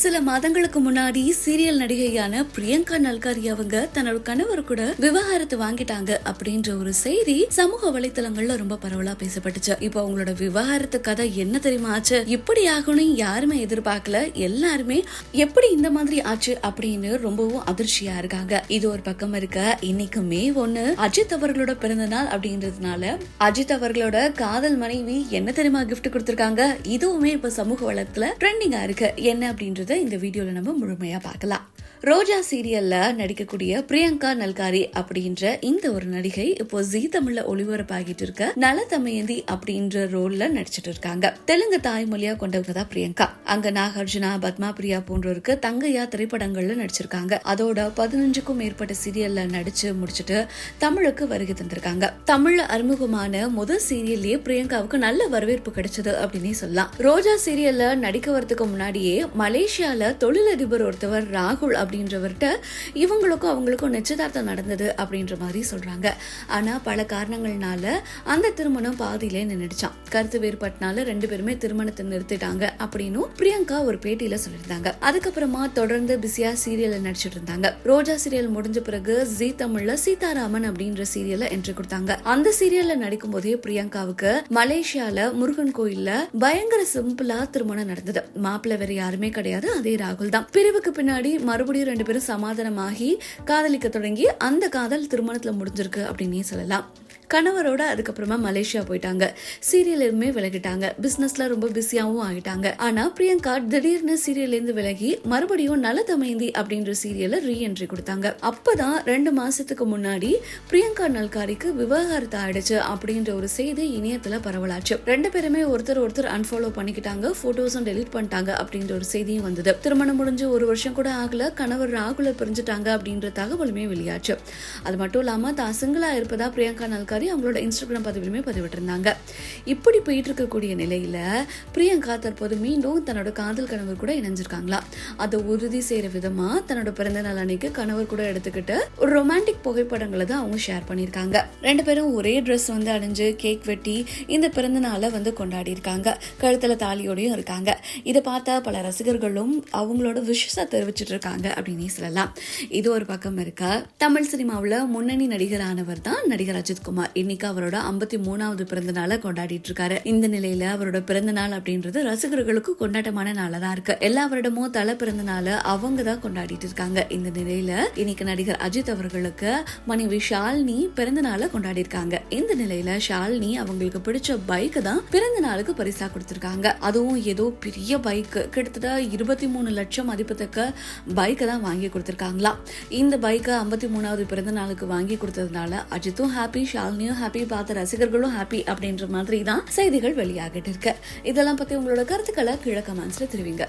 சில மாதங்களுக்கு முன்னாடி சீரியல் நடிகையான பிரியங்கா நல்காரி அவங்க தன்னோட கணவர் கூட விவாகரத்து வாங்கிட்டாங்க அப்படின்ற ஒரு செய்தி சமூக வலைத்தளங்கள்ல ரொம்ப பரவலா பேசப்பட்டுச்சு. இப்போ அவங்களோட விவாகரத்து கதை என்ன தெரியுமா ஆச்சு? இப்படி ஆகணும்னு யாருமே எதிர்பார்க்கல. எல்லாருமே எப்படி இந்த மாதிரி ஆச்சு அப்படின்னு ரொம்பவும் அதிர்ச்சியா இருக்காங்க. இது ஒரு பக்கம் இருக்க இன்னைக்கு மே ஒண்ணு அஜித் அவர்களோட பிறந்த நாள் அப்படின்றதுனால அஜித் அவர்களோட காதல் மனைவி என்ன தெரியுமா கிஃப்ட் கொடுத்திருக்காங்க? இதுவுமே இப்ப சமூக வளத்துல ட்ரெண்டிங்கா இருக்கு. என்ன அப்படின்றது இந்த வீடியோவில் நம்ம முழுமையா பார்க்கலாம். ரோஜா சீரியல்ல நடிக்கக்கூடிய பிரியங்கா நல்காரி அப்படின்ற இந்த ஒரு நடிகை இப்போ ஜீ தமிழ்ல ஒளிபரப்பாகிட்டு இருக்க நல தமயந்தி அப்படின்ற ரோல்ல நடிச்சிட்டு இருக்காங்க. தெலுங்கு தாய்மொழியா கொண்டவங்க தான் பிரியங்கா. அங்க நாகார்ஜுனா பத்மா பிரியா போன்றோருக்கு தங்கையா திரைப்படங்கள்ல நடிச்சிருக்காங்க. அதோட பதினஞ்சுக்கும் மேற்பட்ட சீரியல்ல நடிச்சு முடிச்சிட்டு தமிழுக்கு வருகை தந்திருக்காங்க. தமிழ்ல அறிமுகமான முதல் சீரியல்லேயே பிரியங்காவுக்கு நல்ல வரவேற்பு கிடைச்சது அப்படின்னே சொல்லலாம். ரோஜா சீரியல்ல நடிக்க வரதுக்கு முன்னாடியே மலேசியால தொழிலதிபர் ஒருத்தவர் ராகுல் அப்படின்றவர்கிட்ட இவங்களுக்கும் அவங்களுக்கும் நிச்சயதார்த்தம் நடந்தது அப்படின்ற மாதிரி சொல்றாங்க. ஆனா பல காரணங்கள்னால அந்த திருமணம் பாதியிலே நின்றுடுச்சான் கருத்து வேறுபாட்டினால ரெண்டு பேருமே திருமணத்தை நிறுத்திட்டாங்க அப்படின்னு பிரியங்கா ஒரு பேட்டியில சொல்லியிருந்தாங்க. அதுக்கப்புறமா தொடர்ந்து பிஸியாக சீரியலில் நடிச்சிட்டு இருந்தாங்க. ரோஜா சீரியல் முடிஞ்ச பிறகு ஜி தமிழ்ல சீதாராமன் அப்படின்ற சீரியல்ல என்ட்ரி கொடுத்தாங்க. அந்த சீரியல்ல நடிக்கும் போதே பிரியங்காவுக்கு மலேசியால முருகன் கோயில்ல பயங்கர சிம்பிளா திருமணம் நடந்தது. மாப்பிள்ள வேற யாருமே கிடையாது அதே ராகுல் தான். பிரிவுக்கு பின்னாடி மறுபடியும் ரெண்டு பேரும் சமாதானமாகி காதலிக்க தொடங்கி அந்த காதல் திருமணத்தில் முடிஞ்சிருக்கு அப்படின்னே சொல்லலாம். கணவரோட அதுக்கப்புறமா மலேசியா போயிட்டாங்க. சீரியலுமே விலகிட்டாங்க. பிசினஸ்ல ரொம்ப பிஸியாகவும் ஆகிட்டாங்க ஆனா பிரியங்கா திடீர்னு சீரியல்ல இருந்து விலகி மறுபடியும் நல தமயந்தி அப்படின்ற சீரியல்ல ரீஎன்ட்ரி கொடுத்தாங்க. அப்பதான் ரெண்டு மாசத்துக்கு முன்னாடி பிரியங்கா நல்காரிக்கு விவகாரத்தை ஆயிடுச்சு அப்படின்ற ஒரு செய்தி இணையத்துல பரவலாச்சு. ரெண்டு பேருமே ஒருத்தர் ஒருத்தர் அன்ஃபாலோ பண்ணிக்கிட்டாங்க போட்டோஸும் டெலிட் பண்ணிட்டாங்க அப்படின்ற ஒரு செய்தியும் வந்தது. திருமணம் முடிஞ்சு ஒரு வருஷம் கூட ஆகல கணவர் ராகுல பிரிஞ்சுட்டாங்க அப்படின்ற தகவலுமே வெளியாச்சு. அது மட்டும் இல்லாம தான் சிங்கிளா இருப்பதா பிரியங்கா நல்காரி அவங்களோட இன்ஸ்டாகிராம் பதிவிலுமே பதிவிட்டிருந்தாங்க. இப்படி போயிட்டு இருக்கக்கூடிய நிலையில பிரியங்கா தற்போது மீண்டும் தன்னோட காதல் கணவர் கூட இணைஞ்சிருக்காங்களா? அதை உறுதி செய்யற விதமா தன்னோட பிறந்த நாள் அன்னைக்கு கணவர் கூட எடுத்துக்கிட்டு ஒரு ரொமான்டிக் புகைப்படங்களை தான் அவங்க ஷேர் பண்ணியிருக்காங்க. ரெண்டு பேரும் ஒரே ட்ரெஸ் வந்து அணிஞ்சு கேக் வெட்டி இந்த பிறந்த நாளை வந்து கொண்டாடி இருக்காங்க கழுத்துல தாலியோடையும் இருக்காங்க. இதை பார்த்த பல ரசிகர்களும் அவங்களோட விஷஸை தெரிவிச்சிட்டு இருக்காங்க அப்படின்னு சொல்லலாம். இது ஒரு பக்கம் இருக்க தமிழ் சினிமாவில் முன்னணி நடிகரானவர் தான் நடிகர் அஜித்குமார் இன்னைக்கு அவரோட ஐம்பத்தி மூணாவது பிறந்த நாளை கொண்டாடிட்டு இருக்காரு. இந்த நிலையில அவரோட பிறந்த நாள் அப்படின்றது ரசிகர்களுக்கு கொண்டாட்டமான நாளா தான் இருக்கு. எல்லா வருடமும் தலை பிறந்த நாளை அவங்க தான் கொண்டாடிட்டு இருக்காங்க. இந்த நிலையில இன்னைக்கு நடிகர் அஜித் அவர்களுக்கு மனைவி ஷாலினி பிறந்த நாளை கொண்டாடி இருக்காங்க இந்த நிலையில ஷாலினி அவங்களுக்கு பிடிச்ச பைக் தான் பிறந்த நாளுக்கு பரிசா கொடுத்திருக்காங்க. அதுவும் ஏதோ பெரிய பைக் கிட்டத்தட்ட இருபத்தி மூணு லட்சம் மதிப்புத்தக்க பைக்கை தான் வாங்கி கொடுத்திருக்காங்களா. இந்த பைக்கை ஐம்பத்தி மூணாவது பிறந்த நாளுக்கு வாங்கி கொடுத்ததுனால அஜித்தும் ஹாப்பி ஷாலினியும் ஹாப்பி பார்த்த ரசிகர்களும் ஹாப்பி அப்படின்ற மாதிரி தான் செய்திகள் வெளியாகிட்டு இருக்கு. இதெல்லாம் பத்தி உங்களோட கருத்துக்களை கீழே கமெண்ட்ஸ்ல தெரிவிங்க.